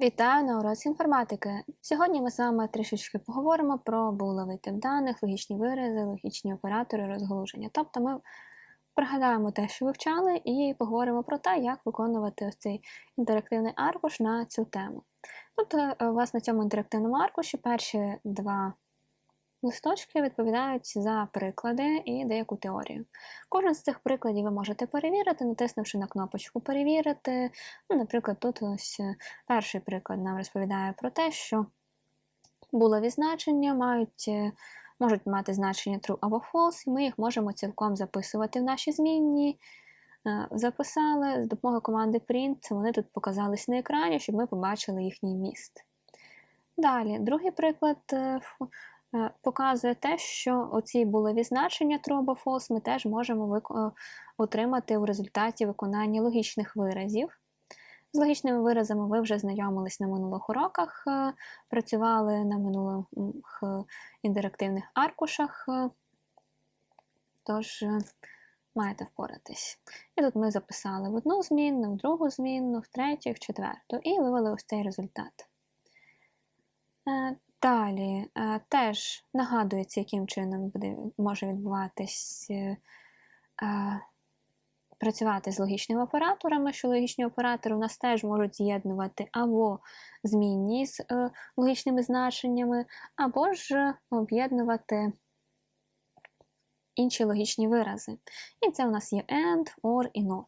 Вітаю на уроці інформатики. Сьогодні ми з вами трішечки поговоримо про буловий тип даних, логічні вирази, логічні оператори, розгалуження. Тобто ми пригадаємо те, що вивчали, і поговоримо про те, як виконувати ось цей інтерактивний аркуш на цю тему. Тобто, е, у вас на цьому інтерактивному аркуші перші два листочки відповідають за приклади і деяку теорію. Кожен з цих прикладів ви можете перевірити, натиснувши на кнопочку Перевірити. Ну, Наприклад, тут ось е, перший приклад нам розповідає про те, що булаві значення мають, е, можуть мати значення true або false, і ми їх можемо цілком записувати в наші змінні. Е, Записали з допомогою команди print, вони тут показались на екрані, щоб ми побачили їхній міст. Далі, другий приклад показує те, що оці булаві значення true або false ми теж можемо е, отримати у результаті виконання логічних виразів. З логічними виразами ви вже знайомились на минулих уроках, е, працювали на минулих е, інтерактивних аркушах, е, тож е, маєте впоратись. І тут ми записали в одну змінну, в другу змінну, в третю, в четверту, і вивели ось цей результат. Далі е, теж нагадується, яким чином буде, може відбуватись е, е, працювати з логічними операторами, що логічні оператори у нас теж можуть з'єднувати або змінні з логічними значеннями, або ж об'єднувати інші логічні вирази. І це у нас є and, or і not.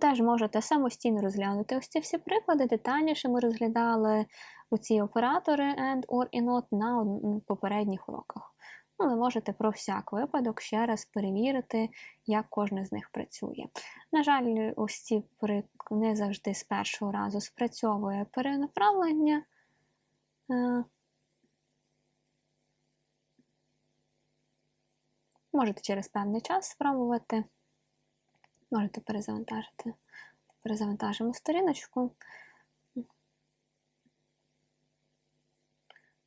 Теж можете самостійно розглянути ось ці всі приклади. Детальніше ми розглядали у ці оператори and, or і not на попередніх уроках. Ну, ви можете про всяк випадок ще раз перевірити, як кожен з них працює. На жаль, ось ці не завжди з першого разу спрацьовує перенаправлення. Е, Можете через певний час спробувати. Можете перезавантажити. Перезавантажимо сторіночку.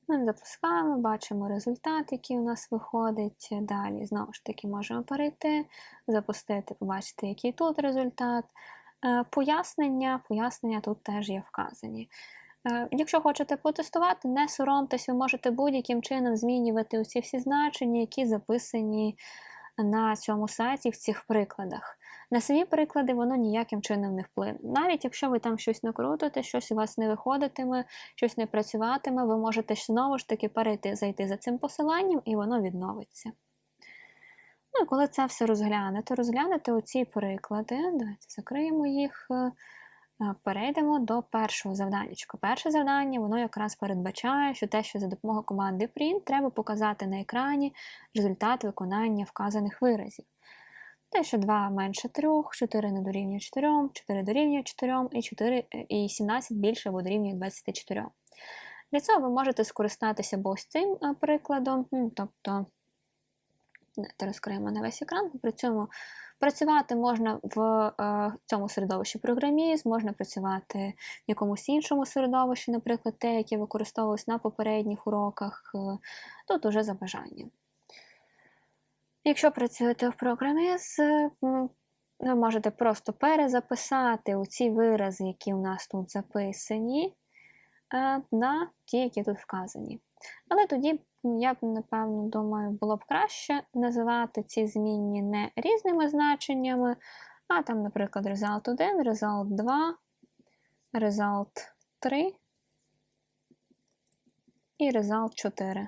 Ми запускаємо, бачимо результат, який у нас виходить. Далі, знову ж таки, можемо перейти, запустити, побачити, який тут результат. Е, Пояснення, пояснення тут теж є вказані. Е, Якщо хочете потестувати, не соромтесь, ви можете будь-яким чином змінювати усі всі значення, які записані на цьому сайті в цих прикладах. На свої приклади воно ніяким чином не вплине. Навіть якщо ви там щось накрутите, щось у вас не виходитиме, щось не працюватиме, ви можете знову ж таки перейти, зайти за цим посиланням, і воно відновиться. Ну і коли це все розглянете, розглянете оці приклади, давайте закриємо їх. Е, е, Перейдемо до першого завданнячка. Перше завдання воно якраз передбачає, що те, що за допомогою команди print треба показати на екрані результат виконання вказаних виразів. Те, що 2 менше 3, 4 не дорівнює 4, 4 дорівнює 4 і 4 і 17 більше або дорівнює 24. Для цього ви можете скористатися або ось цим е, прикладом, ну, тобто Давайте розкриємо на весь екран. При цьому працювати можна в е, цьому середовищі програмізм, можна працювати в якомусь іншому середовищі, наприклад, те, яке використовувалось на попередніх уроках, е, тут уже за бажанням. Якщо працюєте в програмізм, ви можете просто перезаписати ці вирази, які у нас тут записані, е, на ті, які тут вказані. Але тоді я б, напевно, думаю, було б краще називати ці змінні не різними значеннями, а там, наприклад, result 1, result 2, result 3 і result 4.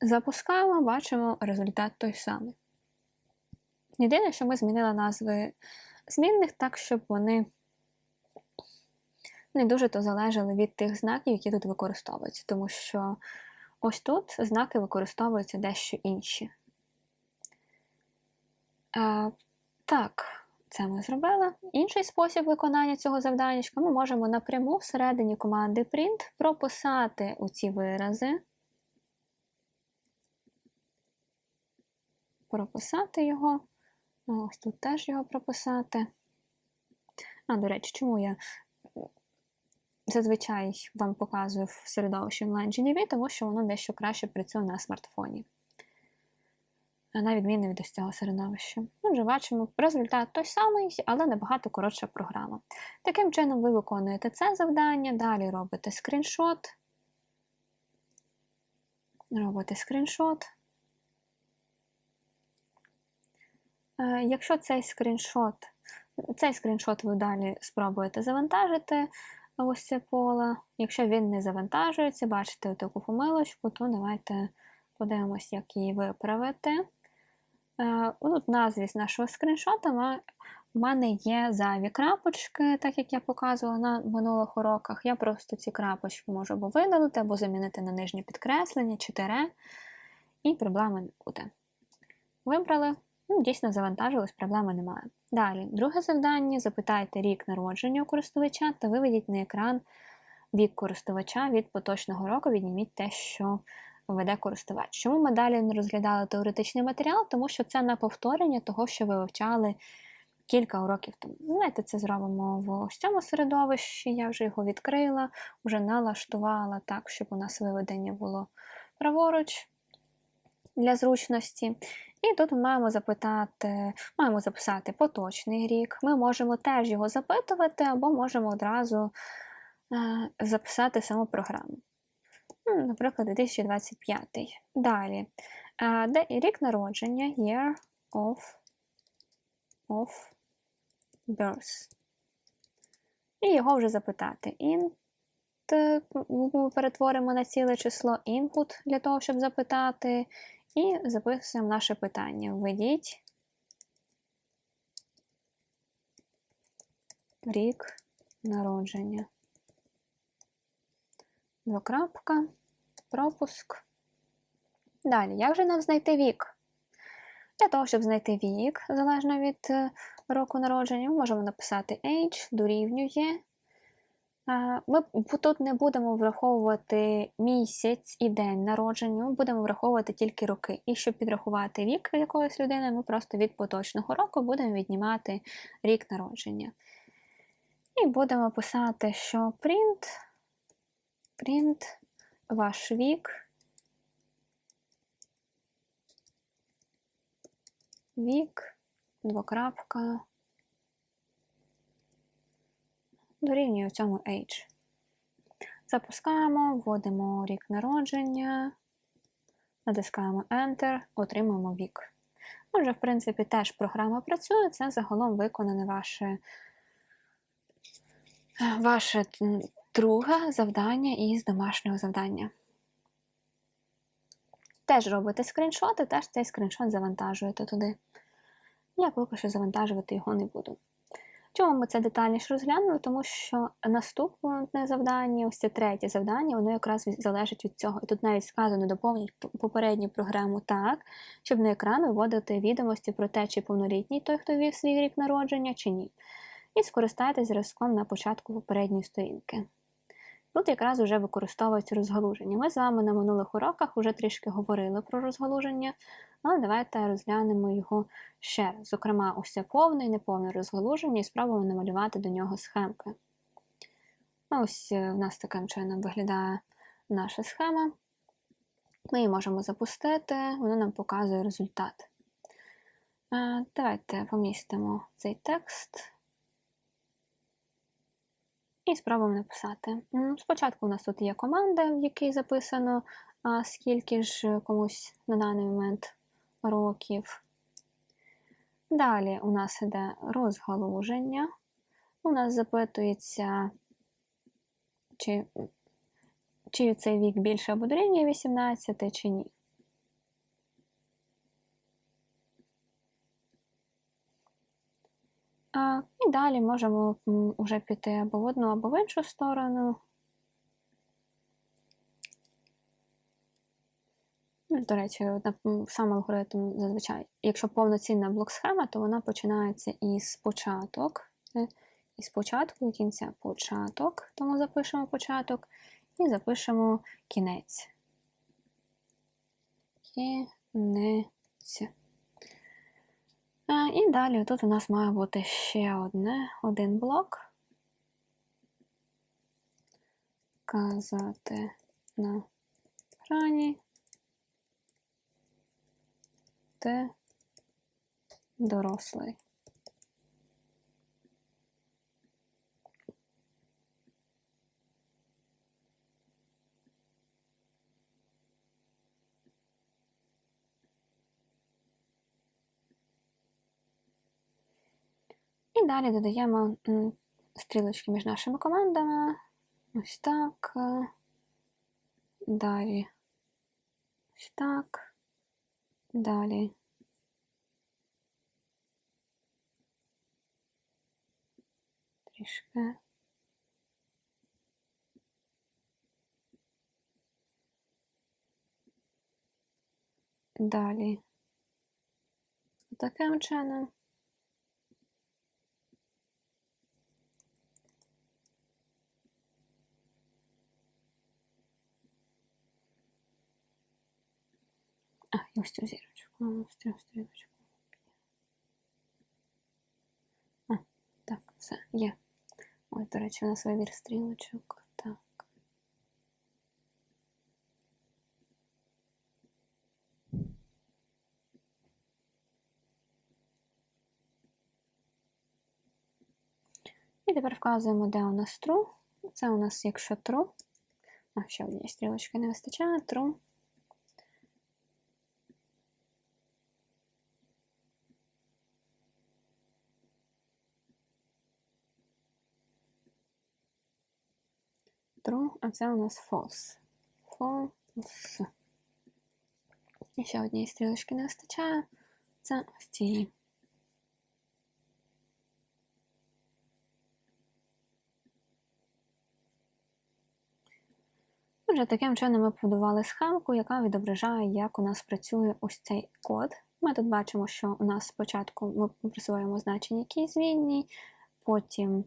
Запускаємо, бачимо результат той самий. Єдине, що ми змінили назви змінних так, щоб вони не дуже то залежали від тих знаків, які тут використовуються, тому що ось тут знаки використовуються дещо інші. Е, так, це ми зробили. Інший спосіб виконання цього завдання ми можемо напряму всередині команди print прописати оці вирази. Прописати його. Ось тут теж його прописати. А, до речі, чому я зазвичай вам показую в середовищі онлайн GDV, тому що воно дещо краще працює на смартфоні. на відміну від ось цього середовища. Отже, бачимо, результат той самий, але набагато коротша програма. Таким чином, ви виконуєте це завдання, далі робите скріншот. Робите скріншот. Е, Якщо цей скріншот, цей скріншот ви далі спробуєте завантажити ось це поле. Якщо він не завантажується, бачите таку помилочку, то давайте подивимось, як її виправити. Е, Тут в назві з нашого скріншота у мене є зайві крапочки, так як я показувала на минулих уроках. Я просто ці крапочки можу або видалити, або замінити на нижнє підкреслення чи тире, і проблеми не буде. Вибрали, ну, дійсно завантажилось, проблеми немає. Далі, друге завдання: запитайте рік народження у користувача та виведіть на екран вік користувача від поточного року, відніміть те, що веде користувач. Чому ми далі не розглядали теоретичний матеріал? Тому що це на повторення того, що ви вивчали кілька уроків тому. Давайте це зробимо в ось цьому середовищі. Я вже його відкрила, вже налаштувала так, щоб у нас виведення було праворуч для зручності. І тут ми маємо запитати, маємо записати поточний рік. Ми можемо теж його запитувати, або можемо одразу е, записати саму програму. Ну, Наприклад, 2025. Далі. Е, де рік народження year of, of birth. І його вже запитати. Int ми перетворимо на ціле число input для того, щоб запитати. І записуємо наше питання. Введіть рік народження. Двокрапка, пропуск. Далі, як же нам знайти вік? Для того, щоб знайти вік, залежно від е, року народження, ми можемо написати age дорівнює. Ми тут не будемо враховувати місяць і день народження, ми будемо враховувати тільки роки. І щоб підрахувати вік якоїсь людини, ми просто від поточного року будемо віднімати рік народження. І будемо писати, що print, print ваш вік. Вік, двокрапка. Дорівнює цьому age. Запускаємо, вводимо рік народження, натискаємо Enter, отримуємо вік. Отже, в принципі, теж програма працює, це загалом виконане ваше ваше друге завдання із домашнього завдання. Теж робите скріншоти, теж цей скріншот завантажуєте туди. Я поки що завантажувати його не буду. Чому ми це детальніше розглянули? Тому що наступне завдання, ось це третє завдання, воно якраз залежить від цього. І тут навіть сказано доповніть попередню програму так, щоб на екран виводити відомості про те, чи повнолітній той, хто вів свій рік народження, чи ні. І скористайтесь зразком на початку попередньої сторінки. Тут якраз вже використовується розгалуження. Ми з вами на минулих уроках вже трішки говорили про розгалуження, але давайте розглянемо його ще раз. Зокрема, це повне і неповне розгалуження, і спробуємо намалювати до нього схемки. Ось е, у нас таким чином виглядає наша схема. Ми її можемо запустити, вона нам показує результат. Е, давайте помістимо цей текст. І спробуємо написати. Спочатку у нас тут є команда, в якій записано, скільки ж комусь на даний момент років. Далі у нас йде розгалуження. У нас запитується, чи чи цей вік більше або дорівнює 18, чи ні. І далі можемо вже піти або в одну, або в іншу сторону. До речі, сам алгоритм зазвичай, якщо повноцінна блок-схема, то вона починається із початок, е, із початку і кінця початок, тому запишемо початок і запишемо кінець. Кінець. І далі тут у нас має бути ще одне, один блок. Казати на екрані. ти дорослий. Далі додаємо стрілочки між нашими командами. Ось так. Далі. Ось так. Далі. Трішки. Далі. Таким чином. Цю зірочку. Ось стрілочку. А, так, все, є. Ось, до речі, у нас вибір стрілочок. Так. І тепер вказуємо, де у нас true. Це у нас, якщо true. А, ще однієї стрілочки не вистачає. True. True, а це у нас false. False. І ще однієї стрілочки не вистачає. Це ось цієї. Отже, таким чином ми побудували схемку, яка відображає, як у нас працює ось цей код. Ми тут бачимо, що у нас спочатку ми присвоюємо значення якійсь змінній, потім,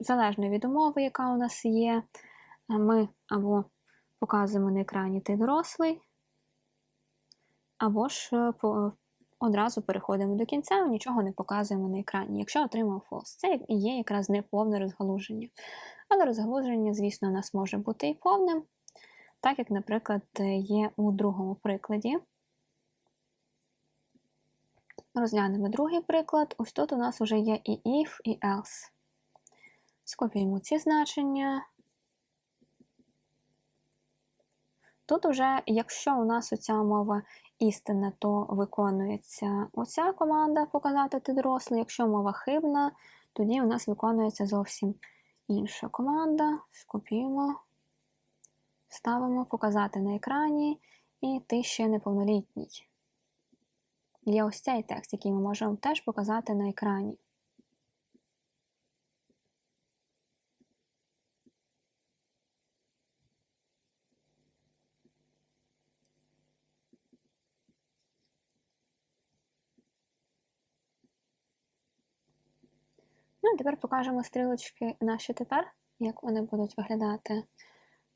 залежно від умови, яка у нас є, ми або показуємо на екрані ти дорослий, або ж е, одразу переходимо до кінця, нічого не показуємо на екрані, якщо отримав false. Це і є якраз неповне розгалуження. Але розгалуження, звісно, у нас може бути і повним, так як, наприклад, є у другому прикладі. Розглянемо другий приклад. Ось тут у нас вже є і if, і else. Скопіюємо ці значення. Тут вже, якщо у нас оця мова істина, то виконується оця команда показати ти дорослий. Якщо мова хибна, тоді у нас виконується зовсім інша команда. Скопіюємо, ставимо показати на екрані, і ти ще неповнолітній. Є ось цей текст, який ми можемо теж показати на екрані. Тепер покажемо стрілочки наші тепер, як вони будуть виглядати.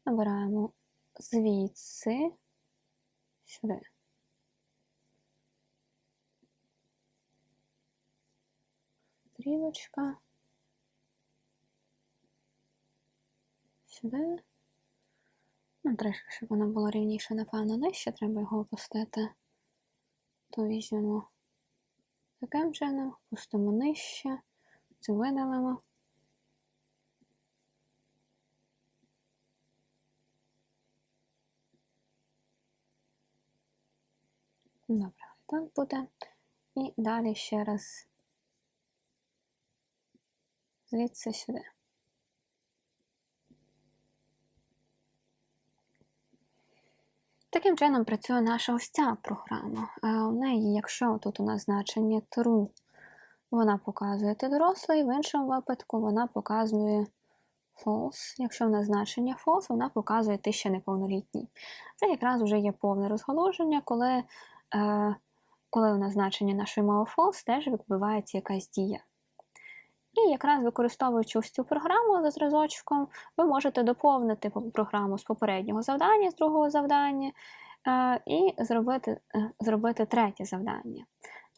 Набираємо звідси сюди. Стрілочка. Сюди. Ну, трішки, щоб воно було рівніше, напевно, нижче, треба його опустити. То візьмемо таким чином, пустимо нижче. Цю видалимо. Добре, так буде. І далі ще раз звідси сюди. Таким чином працює наша ось ця програма. У неї, якщо тут у нас значення true, вона показує ти дорослий, в іншому випадку вона показує false. Якщо в нас значення false, вона показує ти ще неповнолітній. Це якраз вже є повне розголошення, коли е, коли у нас значення нашої мови false, теж відбувається якась дія. І якраз використовуючи ось цю програму за зразочком, ви можете доповнити програму з попереднього завдання, з другого завдання, е, і зробити, е, зробити третє завдання.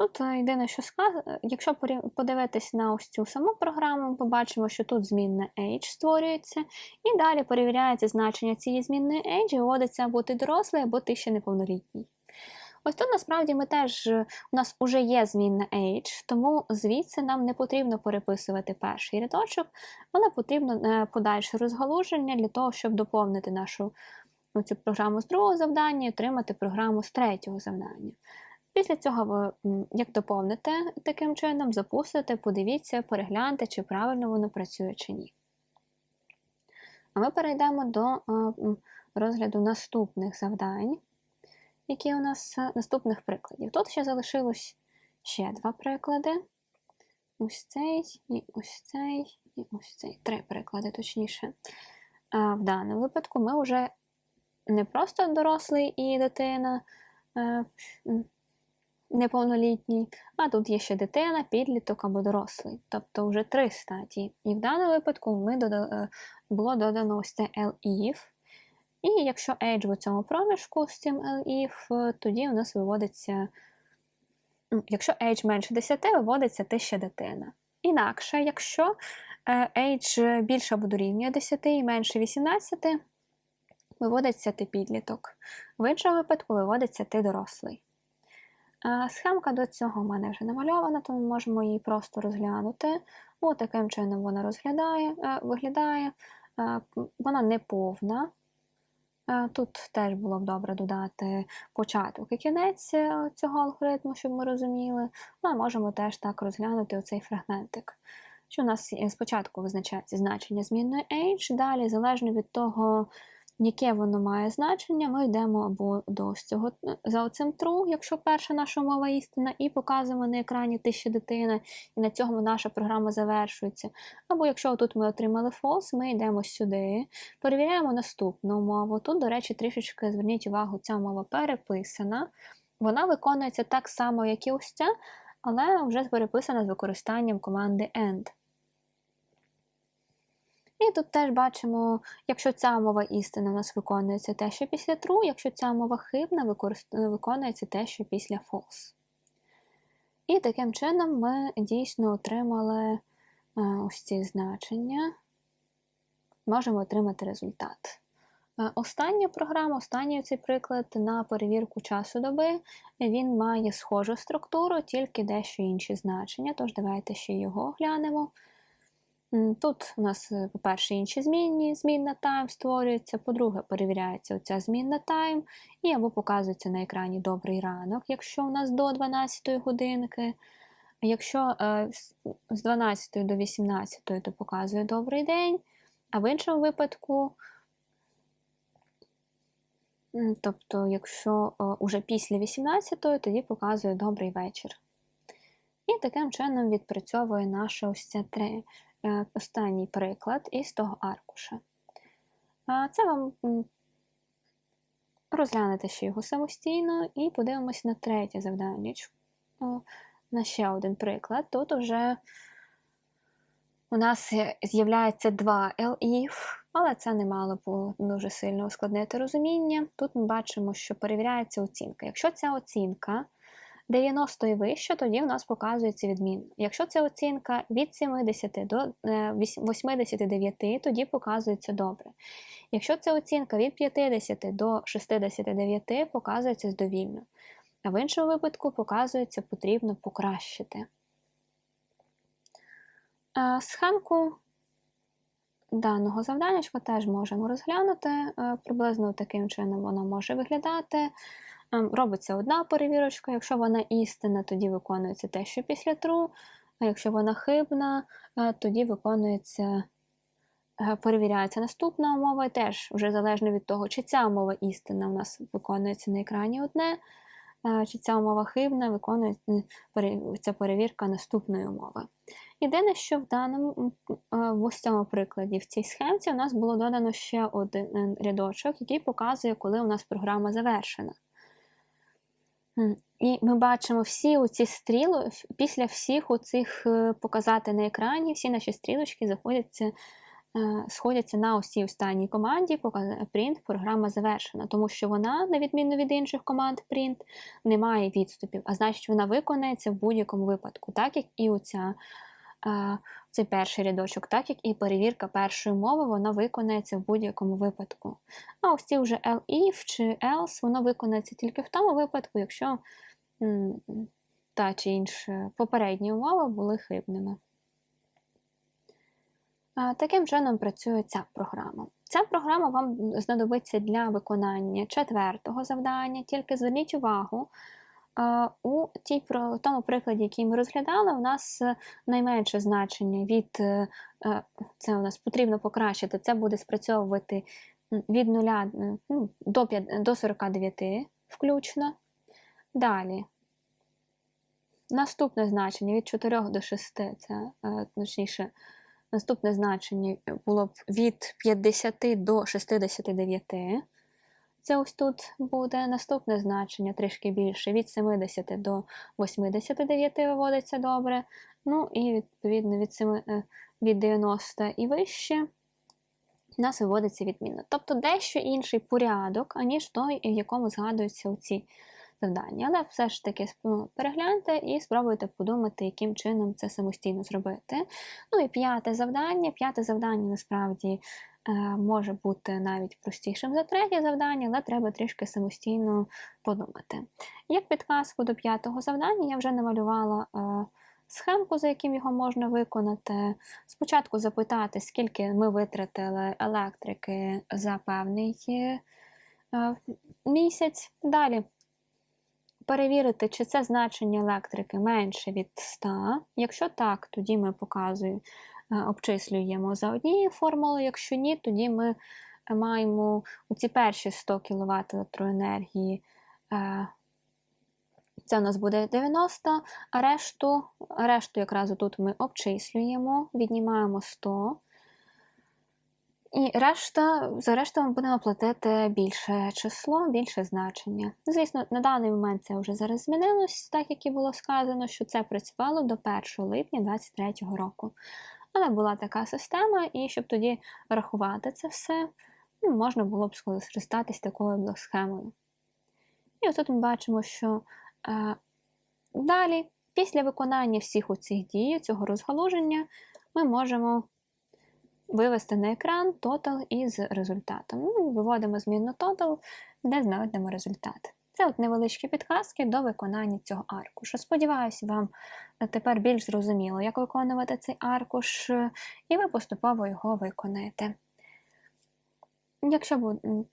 Тут єдине, що сказ... якщо подивитись на ось цю саму програму, побачимо, що тут змінне age створюється, і далі перевіряється значення цієї змінної age, і вводиться або ти дорослий, або ти ще неповнолітній. Ось тут насправді ми теж е, у нас вже є змінна age, тому звідси нам не потрібно переписувати перший рядочок, але потрібно е, подальше розгалуження для того, щоб доповнити нашу цю програму з другого завдання і отримати програму з третього завдання. Після цього ви, як доповните таким чином, запустите, подивіться, перегляньте, чи правильно воно працює чи ні. А ми перейдемо до розгляду наступних завдань, які у нас е, наступних прикладів. Тут ще залишилось ще два приклади. Ось цей, і ось цей, і ось цей. Три приклади, точніше. А в даному випадку ми вже не просто дорослий і дитина е, неповнолітній, а тут є ще дитина, підліток або дорослий. Тобто вже три стадії. І в даному випадку ми дода- е, було додано ось це LIF. І якщо age в цьому проміжку з цим LIF, е, тоді у нас виводиться, якщо age менше 10, виводиться ти ще дитина. Інакше, якщо е, age більше або дорівнює 10 і менше 18, виводиться ти підліток. В іншому випадку виводиться ти дорослий. Схемка до цього в мене вже намальована, тому можемо її просто розглянути. От таким чином вона розглядає, е, виглядає. Е, Вона не повна. Е, Тут теж було б добре додати початок і кінець цього алгоритму, щоб ми розуміли. Ну, а можемо теж так розглянути оцей фрагментик. Що у нас спочатку визначається значення змінної age, далі, залежно від того, яке воно має значення, ми йдемо або до цього за оцим true, якщо перша наша мова істина, і показуємо на екрані ти ще дитина, і на цьому наша програма завершується. Або якщо тут ми отримали false, ми йдемо сюди, перевіряємо наступну мову. Тут, до речі, трішечки зверніть увагу, ця мова переписана. Вона виконується так само, як і ось ця, але вже переписана з використанням команди end. І тут теж бачимо, якщо ця мова істина у нас виконується те, що після true, якщо ця мова хибна, виконується те, що після false. І таким чином ми дійсно отримали е, ось ці значення, можемо отримати результат. Е, Остання програма, останній цей приклад на перевірку часу доби, він має схожу структуру, тільки дещо інші значення, тож давайте ще його глянемо. Тут у нас, е, по-перше, інші змінні, змінна time створюється, по-друге, перевіряється оця змінна time, і або показується на екрані добрий ранок, якщо у нас до 12 годинки. А Якщо е, з- з 12 до 18, то показує добрий день, а в іншому випадку, тобто, якщо е, уже після 18, тоді показує добрий вечір. І таким чином відпрацьовує наше ось це три, останній приклад із того аркуша. Це вам розглянете ще його самостійно і подивимося на третє завдання. На ще один приклад. Тут уже у нас з'являється два LIF, але це не мало б дуже сильно ускладнити розуміння. Тут ми бачимо, що перевіряється оцінка. Якщо ця оцінка 90 і вище, тоді в нас показується відмінно. Якщо це оцінка від 70 до е, 89, тоді показується добре. Якщо це оцінка від 50 до 69, показується здовільно. А в іншому випадку показується потрібно покращити. Е, Схемку даного завданнячка теж можемо розглянути. Е, Приблизно таким чином воно може виглядати. Ем, Робиться одна перевірочка, якщо вона істина, тоді виконується те, що після true, а якщо вона хибна, е, тоді виконується, е, перевіряється наступна умова, і теж вже залежно від того, чи ця умова істина у нас виконується на екрані одне, е, чи ця умова хибна, виконується перевірка наступної умови. Єдине, що в даному в ось цьому прикладі, в цій схемці, у нас було додано ще один рядочок, який показує, коли у нас програма завершена. І ми бачимо всі оці стріли, після всіх оцих е, показати на екрані, всі наші стрілочки заходяться, е, сходяться на усій останній команді print, програма завершена, тому що вона, на відміну від інших команд print, не має відступів, а значить вона виконається в будь-якому випадку, так як і оця цей перший рядочок, так як і перевірка першої мови, вона виконається в будь-якому випадку. А ось ці вже if чи else, воно виконається тільки в тому випадку, якщо та чи інша попередні умови були хибними. Таким чином працює ця програма. Ця програма вам знадобиться для виконання четвертого завдання, тільки зверніть увагу, у тій, тому прикладі, який ми розглядали, у нас е, найменше значення від е, е, це у нас потрібно покращити, це буде спрацьовувати від 0 ну, до, 5, до 49 включно. Далі. Наступне значення від 4 до 6, це точніше, наступне значення було б від 50 до 69. Це ось тут буде наступне значення трішки більше, від 70 до 89 виводиться добре. Ну і відповідно від, 7, е, від 90 і вище у нас виводиться відмінно. Тобто дещо інший порядок, аніж той, в якому згадуються ці завдання. Але все ж таки ну, перегляньте і спробуйте подумати, яким чином це самостійно зробити. Ну і п'яте завдання. П'яте завдання насправді може бути навіть простішим за третє завдання, але треба трішки самостійно подумати. Як підказку до п'ятого завдання я вже намалювала. Е, Схемку, за яким його можна виконати. Спочатку запитати, скільки ми витратили електрики за певний е, місяць. Далі перевірити, чи це значення електрики менше від 100. Якщо так, тоді ми показуємо, е, обчислюємо за однією формулою. Якщо ні, тоді ми маємо у ці перші 100 кВт електроенергії. е, Це у нас буде 90, а решту, решту якраз тут ми обчислюємо, віднімаємо 100. І решта, за решту ми будемо платити більше число, більше значення. Звісно, на даний момент це вже зараз змінилось, так як і було сказано, що це працювало до 1 липня 2023 року. Але була така система, і щоб тоді рахувати це все, ну, можна було б скористатись такою блок-схемою. І ось тут ми бачимо, що е, далі, після виконання всіх оцих дій, цього розгалуження, ми можемо вивести на екран total із результатом. Ну, виводимо змінну total, де знайдемо результат. Це от невеличкі підказки до виконання цього аркушу. Сподіваюся, вам тепер більш зрозуміло, як виконувати цей аркуш, і ви поступово його виконаєте. Якщо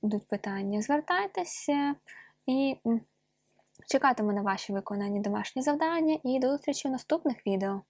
будуть питання, звертайтеся і чекатиму на ваші виконані домашні завдання і до зустрічі в наступних відео.